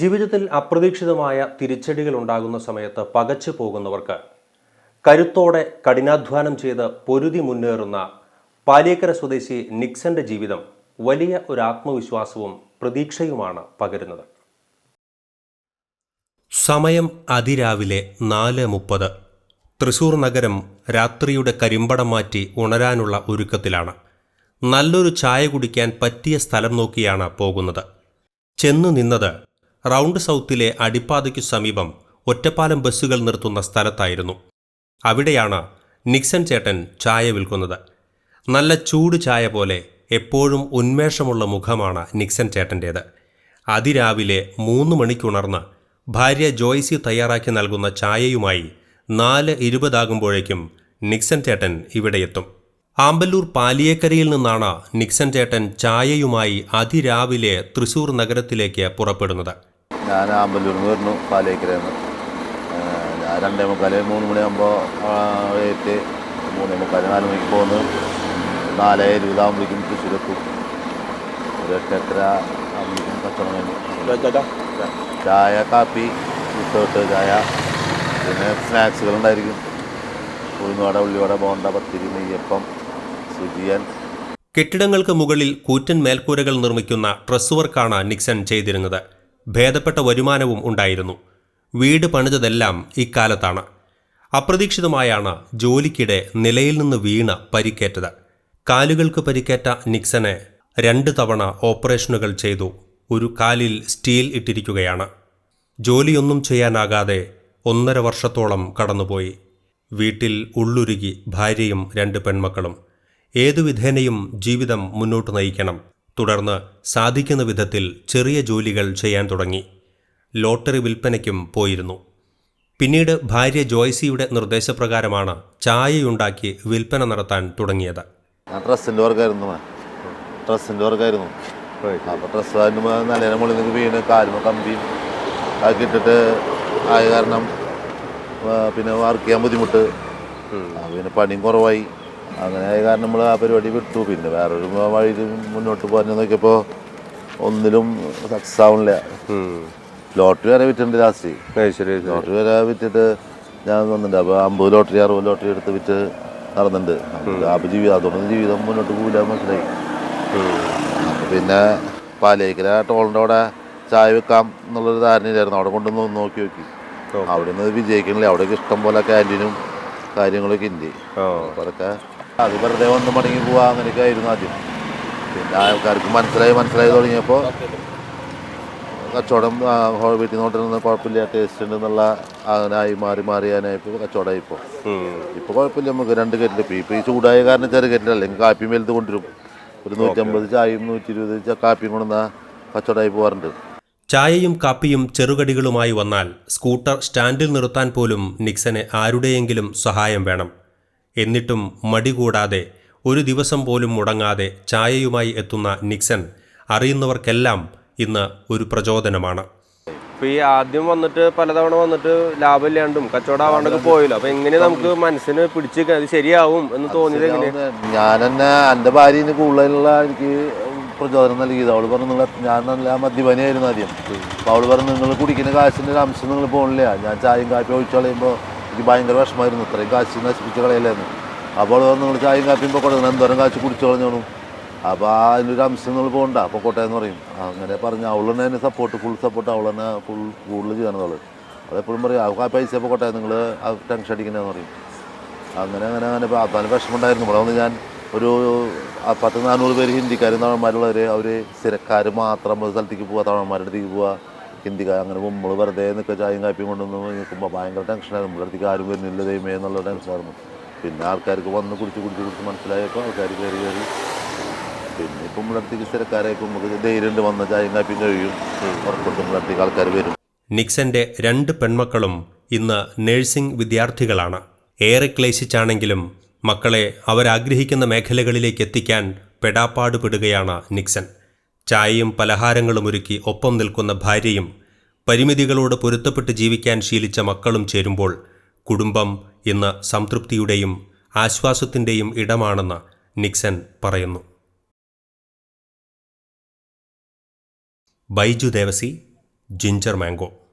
ജീവിതത്തിൽ അപ്രതീക്ഷിതമായ തിരിച്ചടികൾ ഉണ്ടാകുന്ന സമയത്ത് പകച്ചു പോകുന്നവർക്ക് കരുത്തോടെ കഠിനാധ്വാനം ചെയ്ത് പൊരുതി മുന്നേറുന്ന പാലിയക്കര സ്വദേശി നിക്സന്റെ ജീവിതം വലിയ ഒരു ആത്മവിശ്വാസവും പ്രതീക്ഷയുമാണ് പകരുന്നത്. സമയം അതിരാവിലെ നാല് മുപ്പത്. തൃശൂർ നഗരം രാത്രിയുടെ കരിമ്പടം മാറ്റി ഉണരാനുള്ള ഒരുക്കത്തിലാണ്. നല്ലൊരു ചായ കുടിക്കാൻ പറ്റിയ സ്ഥലം നോക്കിയാണ് പോകുന്നത്. ചെന്നു നിന്നത് റൗണ്ട് സൗത്തിലെ അടിപ്പാതയ്ക്കു സമീപം ഒറ്റപ്പാലം ബസ്സുകൾ നിർത്തുന്ന സ്ഥലത്തായിരുന്നു. അവിടെയാണ് നിക്സൺ ചേട്ടൻ ചായ വിൽക്കുന്നത്. നല്ല ചൂട് ചായ പോലെ എപ്പോഴും ഉന്മേഷമുള്ള മുഖമാണ് നിക്സൺ ചേട്ടന്റേത്. അതിരാവിലെ മൂന്ന് മണിക്കുണർന്ന് ഭാര്യ ജോയ്സി തയ്യാറാക്കി നൽകുന്ന ചായയുമായി നാല് ഇരുപതാകുമ്പോഴേക്കും നിക്സൺ ചേട്ടൻ ഇവിടെയെത്തും. ആമ്പല്ലൂർ പാലിയേക്കരയിൽ നിന്നാണ് നിക്സൺ ചേട്ടൻ ചായയുമായി അതിരാവിലെ തൃശൂർ നഗരത്തിലേക്ക് പുറപ്പെടുന്നത്. ഞാൻ അമ്പലൂരിൽ നിന്ന് വരുന്നു പാലേക്കരന്ന് ഞാൻ രണ്ടേ മുക്കാൽ മൂന്ന് മണിയാകുമ്പോൾ എത്തി. മൂന്നേ മുക്കാൽ നാല് മണിക്ക് പോകുന്നു. നാല് ഇരുപതാകുമ്പോഴേക്കും തൃശ്ശൂരെത്തും. ഒരു എട്ട് എട്ടര ആകുമ്പോഴേക്കും കച്ചവടം കഴിഞ്ഞു. ചായ കാപ്പി വിത്തോട്ട് ചായ പിന്നെ സ്നാക്സുകളുണ്ടായിരിക്കും ഉഴുന്നുവട ഉള്ളിവട ബോണ്ട പത്തിരി നെയ്യപ്പം സുജിയൻ. കെട്ടിടങ്ങൾക്ക് മുകളിൽ കൂറ്റൻ മേൽക്കൂരകൾ നിർമ്മിക്കുന്ന ട്രസ് വർക്കാണ് നിക്സൺ ചെയ്തിരുന്നത്. ഭേദപ്പെട്ട വരുമാനവും ഉണ്ടായിരുന്നു. വീട് പണിതതെല്ലാം ഇക്കാലത്താണ്. അപ്രതീക്ഷിതമായാണ് ജോലിക്കിടെ നിലയിൽ നിന്ന് വീണ പരിക്കേറ്റത്. കാലുകൾക്ക് പരിക്കേറ്റ നിക്സനെ രണ്ട് തവണ ഓപ്പറേഷനുകൾ ചെയ്തു. ഒരു കാലിൽ സ്റ്റീൽ ഇട്ടിരിക്കുകയാണ്. ജോലിയൊന്നും ചെയ്യാനാകാതെ ഒന്നര വർഷത്തോളം കടന്നുപോയി. വീട്ടിൽ ഉള്ളുരുകി ഭാര്യയും രണ്ട് പെൺമക്കളും. ഏതുവിധേനയും ജീവിതം മുന്നോട്ട് നയിക്കണം. തുടർന്ന് സാധിക്കുന്ന വിധത്തിൽ ചെറിയ ജോലികൾ ചെയ്യാൻ തുടങ്ങി. ലോട്ടറി വിൽപ്പനയ്ക്കും പോയിരുന്നു. പിന്നീട് ഭാര്യ ജോയ്സിയുടെ നിർദ്ദേശപ്രകാരമാണ് ചായയുണ്ടാക്കി വിൽപ്പന നടത്താൻ തുടങ്ങിയത്. ഞാൻ ഡ്രസ്സിന്റെ വർക്കായിരുന്നു ഡ്രസ്സിന്റെ വർക്കായിരുന്നു അപ്പോൾ ഡ്രസ്സ് അതിന് നിലയുടെ മുകളിൽ നിന്ന് വീണ് കാലുമ കമ്പിയും അതൊക്കെ ഇട്ടിട്ട് ആയ കാരണം പിന്നെ വർക്ക് ചെയ്യാൻ ബുദ്ധിമുട്ട്. പിന്നെ പണിയും കുറവായി. അങ്ങനെ ആയ കാരണം നമ്മൾ ആ പരിപാടി വിട്ടു. പിന്നെ വേറൊരു വഴി മുന്നോട്ട് പോകാൻ നോക്കിയപ്പോൾ ഒന്നിലും സക്സസ് ആവണില്ല. ലോട്ടറി വരെ വിറ്റിട്ടുണ്ട് ലാസ്റ്റ്. ശരി ലോട്ടറി വരെ വിറ്റിട്ട് ഞാൻ വന്നിട്ടുണ്ട്. അപ്പോൾ അമ്പത് ലോട്ടറി അറുപത് ലോട്ടറി എടുത്ത് വിറ്റ് നടന്നിട്ടുണ്ട്. അപ്പോൾ ജീവിതം അതുകൊണ്ട് ജീവിതം മുന്നോട്ട് പോകില്ല മനസ്സിലായി. അപ്പോൾ പിന്നെ പാലേക്കര ടോളിന്റെ അവിടെ ചായ വെക്കാം എന്നുള്ളൊരു ധാരണയിലായിരുന്നു അവിടെ കൊണ്ടൊന്ന് നോക്കി നോക്കി. അവിടെ നിന്ന് വിജയിക്കണില്ല. അവിടെയൊക്കെ ഇഷ്ടം പോലെ ക്യാന്റീനും കാര്യങ്ങളൊക്കെ ഉണ്ട്. അപ്പോൾ അതൊക്കെ അത് വെറുതെ ഒന്ന് മടങ്ങി പോവാ അങ്ങനെയൊക്കെ ആയിരുന്നു ആദ്യം. പിന്നെ ആൾക്കാർക്ക് മനസ്സിലായി മനസ്സിലായി തുടങ്ങിയപ്പോൾ കച്ചവടം വീട്ടിൽ നിന്ന് കുഴപ്പമില്ല ടേസ്റ്റ് ഉണ്ട് എന്നുള്ള അങ്ങനെ ആയി മാറി മാറിയാനായപ്പോൾ കച്ചവടമായി ഇപ്പോൾ ഇപ്പോൾ കുഴപ്പമില്ല നമുക്ക് രണ്ട് കെറ്റിൽ ഇപ്പോൾ ഇപ്പോൾ ഈ ചൂടായ കാരണം ചെറിയ കെറ്റിലല്ല അല്ലെങ്കിൽ കാപ്പിയും വലുത് കൊണ്ടുവരും. ഒരു നൂറ്റമ്പത് ചായയും നൂറ്റി ഇരുപത് ച- കാപ്പിയും കൊണ്ടുവന്ന കച്ചവടമായി പോകാറുണ്ട് ചായയും കാപ്പിയും ചെറുകടികളുമായി വന്നാൽ സ്കൂട്ടർ സ്റ്റാൻഡിൽ നിർത്താൻ പോലും നിക്സന് ആരുടെയെങ്കിലും സഹായം വേണം. എന്നിട്ടും മടി കൂടാതെ ഒരു ദിവസം പോലും മുടങ്ങാതെ ചായയുമായി എത്തുന്ന നിക്സൺ അറിയുന്നവർക്കെല്ലാം ഇന്ന് ഒരു പ്രചോദനമാണ്. ഇപ്പൊ ഈ ആദ്യം വന്നിട്ട് പലതവണ വന്നിട്ട് ലാഭമില്ലാണ്ടും കച്ചവടമാവാണ്ടൊക്കെ പോയല്ലോ. അപ്പൊ എങ്ങനെ നമുക്ക് മനസ്സിന് പിടിച്ച് അത് ശരിയാവും എന്ന് തോന്നിയത് എങ്ങനെ ഞാൻ തന്നെ എന്റെ ഭാര്യന് കൂടുതലുള്ള എനിക്ക് പ്രചോദനം നൽകിയത് അവൾ പറഞ്ഞു നിങ്ങൾ ഞാൻ നല്ല മദ്യപാനിയായിരുന്നു ആദ്യം. അപ്പോൾ അവൾ പറഞ്ഞു നിങ്ങൾ കുടിക്കുന്ന കാശിന്റെ ഒരു അംശം നിങ്ങൾ പോകണില്ല ഞാൻ ചായയും കാപ്പി ഒഴിച്ചു കളയുമ്പോൾ എനിക്ക് ഭയങ്കര വിഷമമായിരുന്നു ഇത്രയും കാശ് നശിപ്പിച്ച് കളയല്ലേന്ന് അപ്പോൾ പറഞ്ഞു നിങ്ങൾ ചായയും കാപ്പിയും കൊടുക്കണം എന്തോരം കാശ് കുടിച്ചു കളഞ്ഞോളും. അപ്പോൾ ആ അതിന്റെ ഒരു അംശം നിങ്ങൾ പോകണ്ട. അപ്പോൾ കോട്ടെ എന്ന് പറയും. അങ്ങനെ പറഞ്ഞ് അവൾ തന്നെ അതിന് സപ്പോർട്ട് ഫുൾ സപ്പോർട്ട് അവൾ തന്നെ ഫുൾ കൂടുതൽ ചെയ്യണം അവൾ അതെപ്പോഴും പറയും ആ പൈസ ഇപ്പോൾ കോട്ടെ നിങ്ങൾ ആ ടെൻഷൻ അടിക്കണമെന്ന് പറയും. അങ്ങനെ അങ്ങനെ അങ്ങനെ അതാണ് വിഷമമുണ്ടായിരുന്നു. ഇവിടെ വന്ന് ഞാൻ ഒരു പത്ത് നാനൂറ് പേര് ഹിന്ദിക്കാരും തമിഴന്മാരുള്ളവർ അവർ സ്ഥിരക്കാർ മാത്രം ഒരു സ്ഥലത്തേക്ക് പോവുക തമിഴന്മാരുടെ അടുത്തേക്ക് പോവുക ഹിന്ദിക്കാർ അങ്ങനെ നമ്മൾ വെറുതെ നിൽക്കുക ചായയും കാപ്പിയും കൊണ്ടുവന്ന് നിൽക്കുമ്പോൾ ഭയങ്കര ടെൻഷനായിരുന്നു നമ്മുടെ അടുത്തേക്ക് ആരും വരുന്നില്ല ദൈവമേ എന്നുള്ള ടെൻഷനായിരുന്നു പിന്നെ ആൾക്കാർക്ക് വന്ന് കുടിച്ച് കുടിച്ച് കുടിച്ച് മനസ്സിലായപ്പോൾ ആൾക്കാർ കയറി കയറി. പിന്നെ ഇപ്പം നമ്മുടെ അടുത്തേക്ക് സ്ഥിരക്കാരായപ്പോൾ നമുക്ക് ധൈര്യമുണ്ട് വന്ന ചായയും കാപ്പിയും കഴിയും. ഉറപ്പുണ്ട് നമ്മുടെ അടുത്തേക്ക് ആൾക്കാർ വരും. നിക്സന്റെ രണ്ട് പെൺമക്കളും ഇന്ന് നഴ്സിംഗ് വിദ്യാർത്ഥികളാണ്. ഏറെ ക്ലേശിച്ചാണെങ്കിലും മക്കളെ അവരാഗ്രഹിക്കുന്ന മേഖലകളിലേക്ക് എത്തിക്കാൻ പെടാപ്പാടുപെടുകയാണ് നിക്സൺ ചായയും പലഹാരങ്ങളും ഒരുക്കി ഒപ്പം നിൽക്കുന്ന ഭാര്യയും പരിമിതികളോട് പൊരുത്തപ്പെട്ട് ജീവിക്കാൻ ശീലിച്ച മക്കളും ചേരുമ്പോൾ കുടുംബം ഇന്ന് സംതൃപ്തിയുടെയും ആശ്വാസത്തിന്റെയും ഇടമാണെന്ന് നിക്സൺ പറയുന്നു. Baiju Devasi ginger mango.